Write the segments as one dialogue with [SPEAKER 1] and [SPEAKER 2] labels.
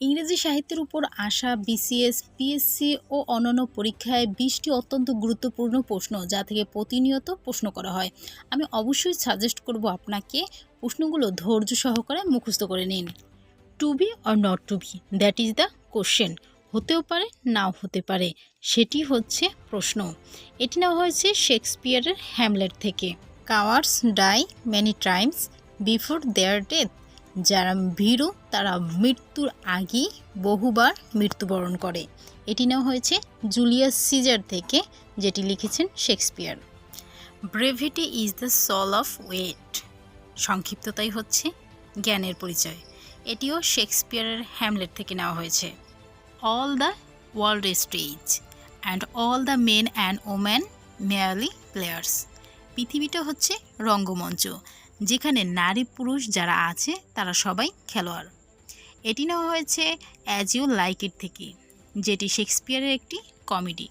[SPEAKER 1] ইংরেজি সাহিত্যের উপর আসা বিসিএস পিএসসি ও অন্যান্য পরীক্ষায় বিশটি অত্যন্ত গুরুত্বপূর্ণ প্রশ্ন যা থেকে প্রতিনিয়ত প্রশ্ন করা হয়। আমি অবশ্যই সাজেস্ট করব আপনাকে প্রশ্নগুলো ধৈর্য সহকারে মুখস্থ করে নিন। To be or not to be that is the question হতেও পারে, নাও হতে পারে। সেটি হচ্ছে প্রশ্ন। এটি নেওয়া হয়েছে শেক্সপিয়ারের হ্যামলেট থেকে। Cowards die many times before their death যারা ভীরু, তারা মৃত্যুর আগেই বহুবার মৃত্যুবরণ করে। এটি নেওয়া হয়েছে জুলিয়াস সিজার থেকে, যেটি লিখেছেন Shakespeare. Brevity is the soul of wit সংক্ষিপ্ততাই হচ্ছে জ্ঞানের পরিচয়। এটিও শেক্সপিয়ারের হ্যামলেট থেকে নেওয়া হয়েছে। All the world stage and all the men and woman merely players পৃথিবীটা হচ্ছে রঙ্গমঞ্চ যেখানে নারী পুরুষ যারা আছে, তারা সবাই খেলোয়াড়। এটি নেওয়া হয়েছে অ্যাজ ইউ লাইক ইট থেকে, যেটি শেক্সপিয়ারের একটি comedy.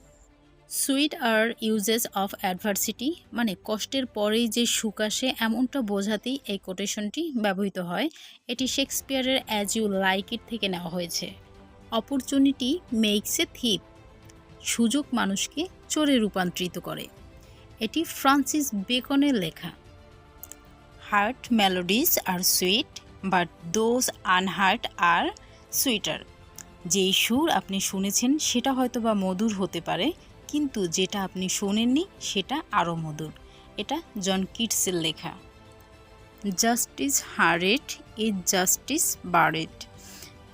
[SPEAKER 1] Sweet are uses of adversity মানে কষ্টের পরেই যে সুখ আসে, এমনটা বোঝাতেই এই কোটেশনটি ব্যবহৃত হয়। এটি শেক্সপিয়ারের অ্যাজ ইউ লাইক ইট থেকে নেওয়া হয়েছে। অপরচুনিটি মেক্স এ থিপ সুযোগ মানুষকে চোরে রূপান্তরিত করে। এটি ফ্রান্সিস বেকনের লেখা। Heard melodies are sweet, but those unheard are sweeter. যেই সুর আপনি শুনেছেন, সেটা হয়তো বা মধুর হতে পারে, কিন্তু যেটা আপনি শোনেননি, সেটা আরও মধুর। এটা জন কিটসের লেখা। Justice hurried is justice buried.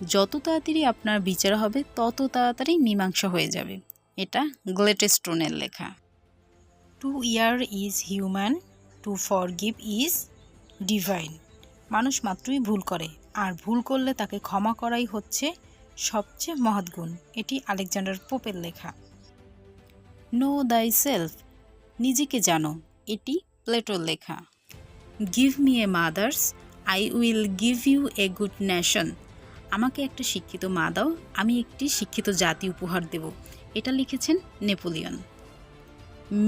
[SPEAKER 1] যত তাড়াতাড়ি আপনার বিচার হবে, তত তাড়াতাড়ি মীমাংসা হয়ে যাবে। এটা গ্লেটেস্টোনের লেখা। To err is human to forgive is divine মানুষ মাত্রই ভুল করে, আর ভুল করলে তাকে ক্ষমা করাই হচ্ছে সবচেয়ে মহৎ গুণ। এটি আলেকজান্ডার পোপের লেখা। নো দাই সেলফ নিজেকে জানো, এটি প্লেটোর লেখা। Give me a mothers I will give you a good nation আমাকে একটা শিক্ষিত মা দাও, আমি একটি শিক্ষিত জাতি উপহার দেব। এটা লিখেছেন Napoleon.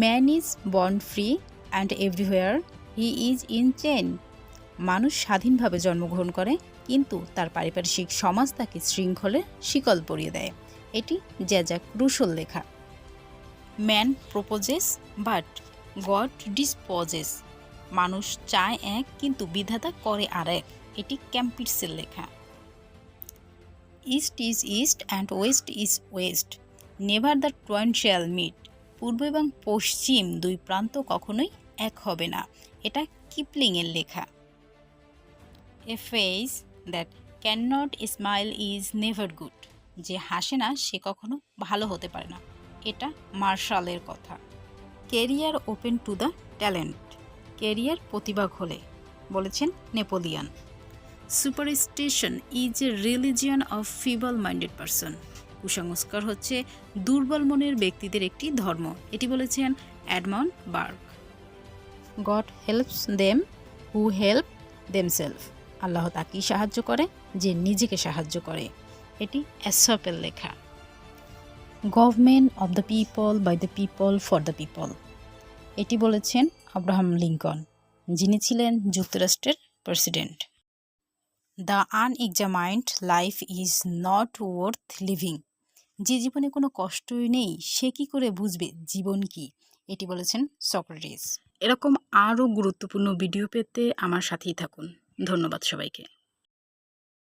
[SPEAKER 1] Man is born free and everywhere he is in chain মানুষ স্বাধীনভাবে জন্মগ্রহণ করে, কিন্তু তার পারিপার্শ্বিক সমাজ তাকে শৃঙ্খলে শিকল পরিয়ে দেয়। এটি জ্যাজাক রুশোর লেখা। Man proposes but God disposes মানুষ চায় এক, কিন্তু বিধাতা করে আর এক। এটি ক্যাম্পিটসের লেখা। East is east and west is west never the twain shall meet পূর্ব এবং পশ্চিম দুই প্রান্ত কখনোই এক হবে না। এটা কিপলিংয়ের লেখা। A face that can not smile is never good যে হাসে না, সে কখনো ভালো হতে পারে না। এটা মার্শালের কথা। Career open to the talent. Career প্রতিভা খোলে, বলেছেন Napoleon. Superstition is a religion of feeble minded person. কুসংস্কার হচ্ছে দুর্বল মনের ব্যক্তিদের একটি ধর্ম। এটি বলেছেন Edmund Burke God helps them who help themself আল্লাহ তাকেই সাহায্য করে, যে নিজেকে সাহায্য করে। এটি অ্যাসপের লেখা। Government of the people by the people for the people এটি বলেছেন আব্রাহাম লিঙ্কন, যিনি ছিলেন যুক্তরাষ্ট্রের president. The unexamined life is not worth living যে জীবনে কোনো কষ্টই নেই, সে কি করে বুঝবে জীবন কি? এটি বলেছেন সক্রেটিস। এরকম আরও গুরুত্বপূর্ণ ভিডিও পেতে আমার সাথেই থাকুন। ধন্যবাদ সবাইকে।